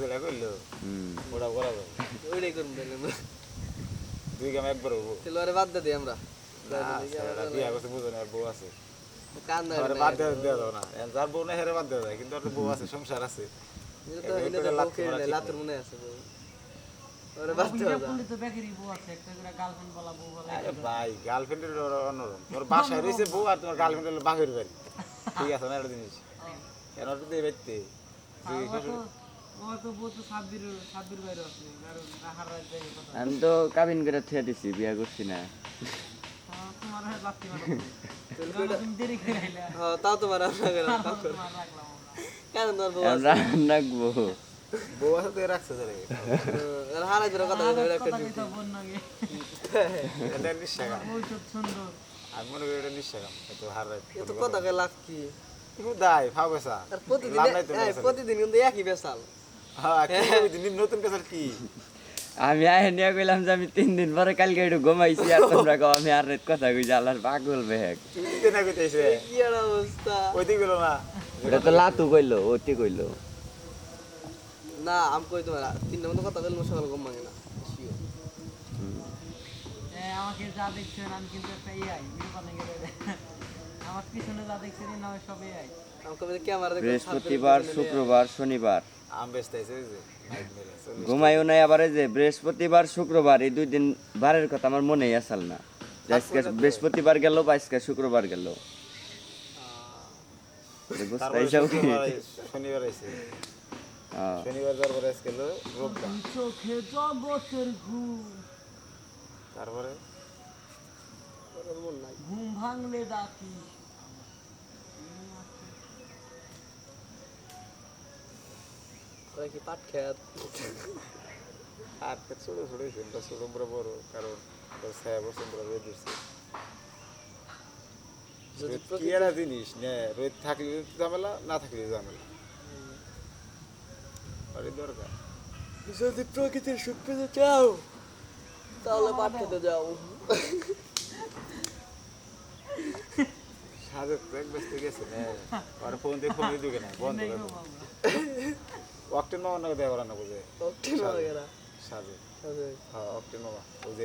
যে করল ওটা করা যাবে। ওইটাই করুন তাহলে আমরা। দুই কাম একবার হব। তাহলে ওরে বাদ দিই আমরা। বিয়া করছে বুঝো না আর বউ আছে। আরে বাদ দেওয়া দেওয়া যাবে না। যার বউ না হেরে বাদ দেওয়া যায়। কিন্তু ওর বউ আছে সংসার আছে। তো এই হইলে তো করে লাত বউকে মারা ঠিক লাতের মনে আছে বউ। ওরে বাদ দেওয়া যায়। তো বেকারি বউ আছে একটা করে গার্লফ্রেন্ড বলা বউ বলা আরে ভাই গার্লফ্রেন্ডের অন্যরকম। তোর বাসায় রয়েছে বউ আর তোমার গার্লফ্রেন্ড হলো বাপের বাড়ি। ঠিক আছে না একটা জিনিস। কেন তুই আমি তো কাবিন করে থুয়ে দিছি বিয়া করছি না। হয় হ্যাঁ তাও তোমার রাখব বউ আছে। রাখছে ধরে হারাই ধরে কথা বলতে একটা ডিউটি। কইতা বোন নাকি এটা নিঃসাগাম তো সুন্দর আমি মনে করি এটা নিঃসাগাম এত হার এত কথা লাভ কি? দায় প্রতিদিন। প্রতিদিন কিন্তু একই বেসাল? নতুন কাছে কি? আমি আয় নিয়ে কইলাম যে আমি তিন দিন পরে কালকে একটু ঘুমাইছি আর তোমরা কও আমি আর রাত কথা কইছি আল্লাহর পাগল বেহেক। তুই দিতে না কইতেছে। কি আর অবস্থা? না? ওটা তো লাতু কইলো না আমি কই তোমার তিনটা মতো কথা বললে সকাল ঘুম ভাঙে না। আমাকে যা দেখছেন আমি কিন্তু একটা আমার পিছনে যা দেখছেন সব বৃহস্পতিবার শুক্রবার শনিবার। ঘুমাইও নাই আবার এই যে বৃহস্পতিবার শুক্রবার এই দুই দিন বারের কথা আমার মনেই আসাল না। আজকে বৃহস্পতিবার গেল বা আজকে শুক্রবার গেল। বুঝতে তারপরে এইসব কি? শুক্রবার আই- শনিবার আইছে। হ্যাঁ। শনিবার যাওয়ার আজকে হলো রোববার। চোখে জগতের ঘুম। তারপরে? ঘুম ভাঙলে ডাকি। কি পাট খেত আর তো ছোট ছোট ছোট বড় বড় কারণ তোর ছয় রোদ উঠছে কি একটা জিনিস নে রোদ থাকলে ঝামেলা না থাকলে ঝামেলা। আরে দরকার। যদি প্রকৃতির সুখ পেতে চাও তাহলে পাট খেতে যাও। সাজে ব্রেক বেসতে গেছে নে। আর ফোন দিয়ে ফোন দিয়ে না বন্ধ করে। অক্টেন মামা না দেওয়া না বুঝে অক্টেন মাগেরা সাজে। হ্যাঁ অক্টেন মামা ওই যে